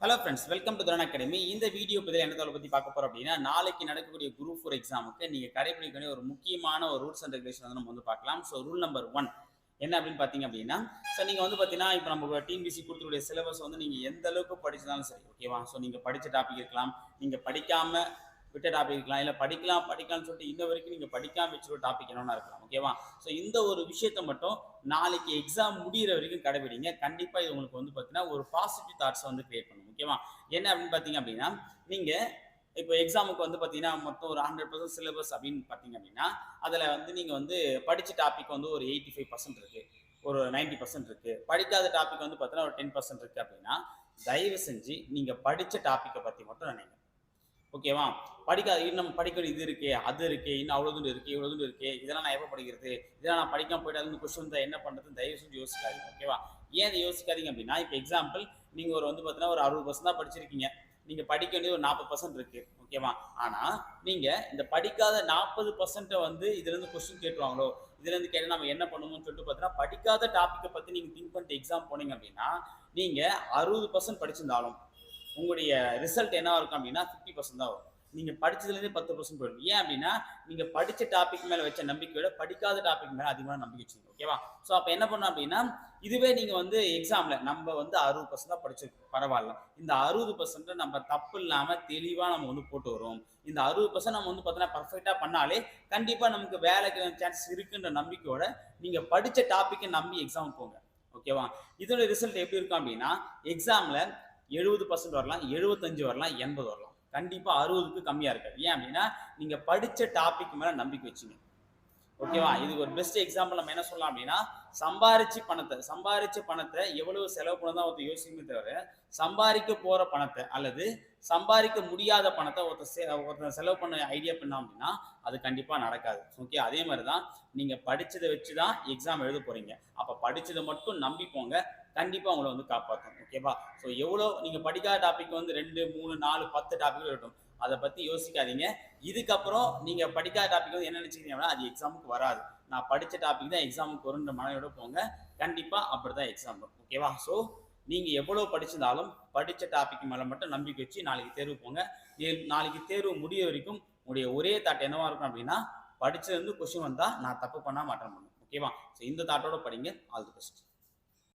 Hello friends welcome to Dharan academy இந்த video பதில் என்ன பற்றி பார்க்க போகிறோம் அப்படின்னா நாளைக்கு நடக்கக்கூடிய குரூப் ஃபோர் எக்ஸாமுக்கு நீங்கள் கடைபிடிக்கக்கூடிய ஒரு முக்கியமான ஒரு ரூல்ஸ் அண்ட் ரெகுலேஷன் வந்து நம்ம வந்து பார்க்கலாம். ஸோ ரூல் நம்பர் ஒன் என்ன அப்படின்னு பார்த்தீங்க அப்படின்னா ஸோ நீங்கள் வந்து பார்த்தீங்கன்னா இப்போ நம்ம டிஎன்பிசி கொடுத்துருடைய சிலபஸ் வந்து நீங்கள் எந்த அளவுக்கு படிச்சதாலும் சரி ஓகேவா ஸோ நீங்கள் படித்த டாபிக் இருக்கலாம். நீங்கள் படிக்காமல் விட்ட டாபிக் இருக்கலாம். இல்லை படிக்கலாம் படிக்கலாம்னு சொல்லிட்டு இன்ன வரைக்கும் நீங்கள் படிக்காம வச்சிருக்க டாபிக் என்னென்னா இருக்கலாம். ஓகேவா ஸோ இந்த ஒரு விஷயத்தை மட்டும் நாளைக்கு எக்ஸாம் முடிகிற வரைக்கும் கடைபிடிங்க. கண்டிப்பாக இது உங்களுக்கு வந்து பார்த்தீங்கன்னா ஒரு பாசிட்டிவ் தாட்ஸை வந்து கிரியேட் பண்ணும். ஓகேவா என்ன அப்படின்னு பார்த்தீங்க அப்படின்னா நீங்கள் இப்போ எக்ஸாமுக்கு வந்து பார்த்தீங்கன்னா மொத்தம் ஒரு ஹண்ட்ரட் பர்சன்ட் சிலபஸ் அப்படின்னு பார்த்தீங்க அப்படின்னா அதில் வந்து நீங்கள் வந்து படித்த டாபிக் வந்து ஒரு எயிட்டி ஃபைவ் பர்சன்ட் இருக்குது ஒரு நைன்டி பர்சன்ட் இருக்குது படிக்காத டாபிக் வந்து பார்த்தீங்கன்னா ஒரு டென் பர்சன்ட் இருக்குது அப்படின்னா தயவு செஞ்சு நீங்கள் படித்த டாப்பிக்கை பற்றி மட்டும் நினைங்க. ஓகேவா படிக்காத இன்னும் படிக்கிற இது இருக்கே அது இருக்கே இன்னும் அவ்வளோ தூரம் இருக்கு இவ்வளோ தூரம் இருக்கே இதெல்லாம் நான் எப்போ படிக்கிறது? இதெல்லாம் நான் படிக்காம போயிட்டு அது கொஸ்டின் தான் என்ன பண்ணுறது தயவு செஞ்சு யோசிக்காதீங்க ஓகேவா ஏன் இதை யோசிக்காதீங்க அப்படின்னா இப்போ எக்ஸாம்பிள் நீங்கள் ஒரு வந்து பார்த்தீங்கன்னா ஒரு அறுபது பர்சன்ட் தான் படிச்சிருக்கீங்க. நீங்கள் படிக்க வேண்டியது ஒரு நாற்பது பர்சன்ட் இருக்கு ஓகேவா ஆனால் நீங்கள் இந்த படிக்காத நாற்பது பர்சன்ட்டை வந்து இதுலேருந்து கொஸ்டின் கேட்டுருவாங்களோ? இதுலேருந்து கேட்டால் நம்ம என்ன பண்ணுவோம்னு சொல்லிட்டு பார்த்தீங்கன்னா படிக்காத டாப்பிக்கை பற்றி நீங்கள் திங்க் பண்ணிட்டு எக்ஸாம் போனீங்க அப்படின்னா நீங்கள் அறுபது பர்சன்ட் படிச்சிருந்தாலும் உங்களுடைய ரிசல்ட் என்னவா இருக்கும் அப்படின்னா ஃபிஃப்டி பர்சன்ட் தான் வரும். நீங்கள் படிச்சதுலேருந்து பத்து பர்சன்ட் போயிடும். ஏன் அப்படின்னா நீங்கள் படித்த டாபிக் மேலே வச்ச நம்பிக்கையோட படிக்காத டாபிக் மேலே அதிகமான நம்பிக்கை வச்சுங்க ஓகேவா ஸோ அப்போ என்ன பண்ணோம் அப்படின்னா இதுவே நீங்கள் வந்து எக்ஸாமில் நம்ம வந்து அறுபது பர்சன்ட் தான் படிச்சிருக்கோம் பரவாயில்ல. இந்த அறுபது பர்சன்ட் நம்ம தப்பு இல்லாமல் தெளிவாக நம்ம வந்து போட்டு வரும் இந்த அறுபது பர்சன்ட் நம்ம வந்து பார்த்தீங்கன்னா பர்ஃபெக்டாக பண்ணாலே கண்டிப்பாக நமக்கு வேலைக்கு சான்ஸ் இருக்குன்ற நம்பிக்கையோட நீங்கள் படித்த டாப்பிக்கை நம்பி எக்ஸாம் போங்க ஓகேவா இதோட ரிசல்ட் எப்படி இருக்கும் அப்படின்னா எக்ஸாமில் எழுபது பர்சன்ட் வரலாம் எழுபத்தஞ்சு வரலாம் எண்பது வரலாம். கண்டிப்பாக அறுபதுக்கு கம்மியாக இருக்காது ஏன் அப்படின்னா நீங்கள் படித்த டாபிக் மேலே நம்பிக்கை வச்சுங்க ஓகேவா இதுக்கு ஒரு பெஸ்ட் எக்ஸாம்பிள் நம்ம என்ன சொல்லலாம் அப்படின்னா சம்பாரிச்சு பணத்தை சம்பாரிச்ச பணத்தை எவ்வளவு செலவு பண்ண தான் ஒருத்தர் யோசிக்குமே தவிர சம்பாதிக்க போகிற பணத்தை அல்லது சம்பாதிக்க முடியாத பணத்தை ஒருத்தர் செ ஒருத்தர் செலவு பண்ண ஐடியா பண்ணோம் அப்படின்னா அது கண்டிப்பாக நடக்காது. ஓகே அதே மாதிரி தான் நீங்கள் படித்ததை வச்சு தான் எக்ஸாம் எழுத போகிறீங்க அப்போ படித்ததை மட்டும் நம்பி போங்க. கண்டிப்பாக உங்களை வந்து காப்பாற்றும் ஓகேவா ஸோ எவ்வளோ நீங்கள் படிக்காத டாபிக் வந்து ரெண்டு மூணு நாலு பத்து டாபிக் இருக்கட்டும். அதை பற்றி யோசிக்காதீங்க. இதுக்கப்புறம் நீங்கள் படிக்காத டாபிக் வந்து என்ன நினச்சிக்கிறீங்கன்னா அது எக்ஸாமுக்கு வராது. நான் படித்த டாபிக் தான் எக்ஸாமுக்கு வருன்ற மனையோட போங்க. கண்டிப்பாக அப்படி தான் எக்ஸாம் வரும் ஓகேவா ஸோ நீங்கள் எவ்வளோ படிச்சிருந்தாலும் படித்த டாபிக் மேலே மட்டும் நம்பிக்கை வச்சு நாளைக்கு தேர்வு போங்க. நாளைக்கு தேர்வு முடிய வரைக்கும் உங்களுடைய ஒரே தாட் என்னவா இருக்கும் அப்படின்னா படிச்சதுலேருந்து வந்து கொஸ்டின் வந்தால் நான் தப்பு பண்ணால் மாற்றம் பண்ணும். ஓகேவா ஸோ இந்த தாட்டோட படிங்க. All the best